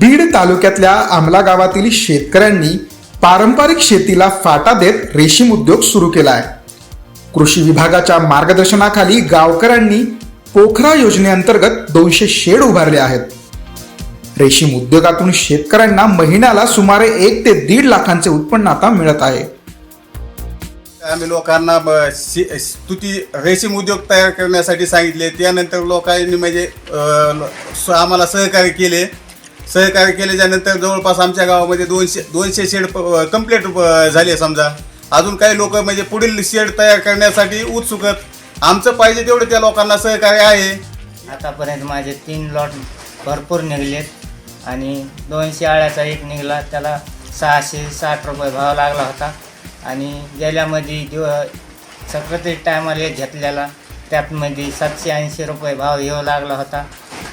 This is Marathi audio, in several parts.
बीड तालुक्यातल्या आमला गावातील शेतकऱ्यांनी पारंपरिक शेतीला फाटा देत रेशीम उद्योग सुरू केला आहे कृषी विभागाच्या मार्गदर्शनाखाली गावकऱ्यांनी पोखरा योजनेअंतर्गत दोनशे शेड उभारले आहेत. रेशीम उद्योगातून शेतकऱ्यांना महिन्याला सुमारे एक ते दीड लाखांचे उत्पन्न आता मिळत आहे. आम्ही लोकांना तुती रेशीम उद्योग तयार करण्यासाठी सांगितले. त्यानंतर लोकांनी म्हणजे स- आम्हाला सहकार्य केले. सहकार्य केल्याच्यानंतर जवळपास आमच्या गावामध्ये दोनशे दोनशे शेड कंप्लीट झाले समजा. अजून काही लोक म्हणजे पुढील शेड तयार करण्यासाठी उत्सुकत आमचं पाहिजे तेवढं त्या लोकांना सहकार्य आहे. आतापर्यंत माझे तीन लॉट भरपूर निघलेत आणि दोनशे आळ्याचा एक निघाला त्याला सहाशे साठ रुपये भाव लागला होता. आणि गेल्यामध्ये दिव सक्रती टायमाला एक घेतलेला त्यातमध्ये सातशे ऐंशी रुपये भाव येऊ लागला होता.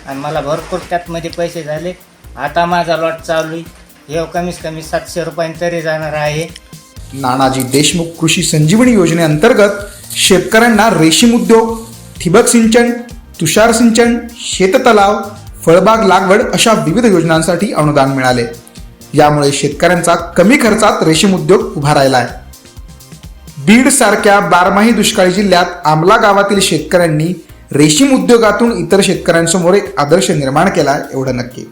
आणि मला भरपूर त्यातमध्ये पैसे झाले. आता माझा लॉट चालू आहे. हे कमीत कमी सातशे रुपयांनी तरी जाणार आहे. नानाजी देशमुख कृषी संजीवनी योजनेअंतर्गत शेतकऱ्यांना रेशीम उद्योग ठिबक सिंचन तुषार सिंचन शेततलाव फळबाग लागवड अशा विविध योजनांसाठी अनुदान मिळाले. यामुळे शेतकऱ्यांचा कमी खर्चात रेशीम उद्योग उभा राहिला आहे. बीड सारख्या बारमाही दुष्काळी जिल्ह्यात आमला गावातील शेतकऱ्यांनी रेशीम उद्योगातून इतर शेतकऱ्यांसमोर एक आदर्श निर्माण केला एवढं नक्की.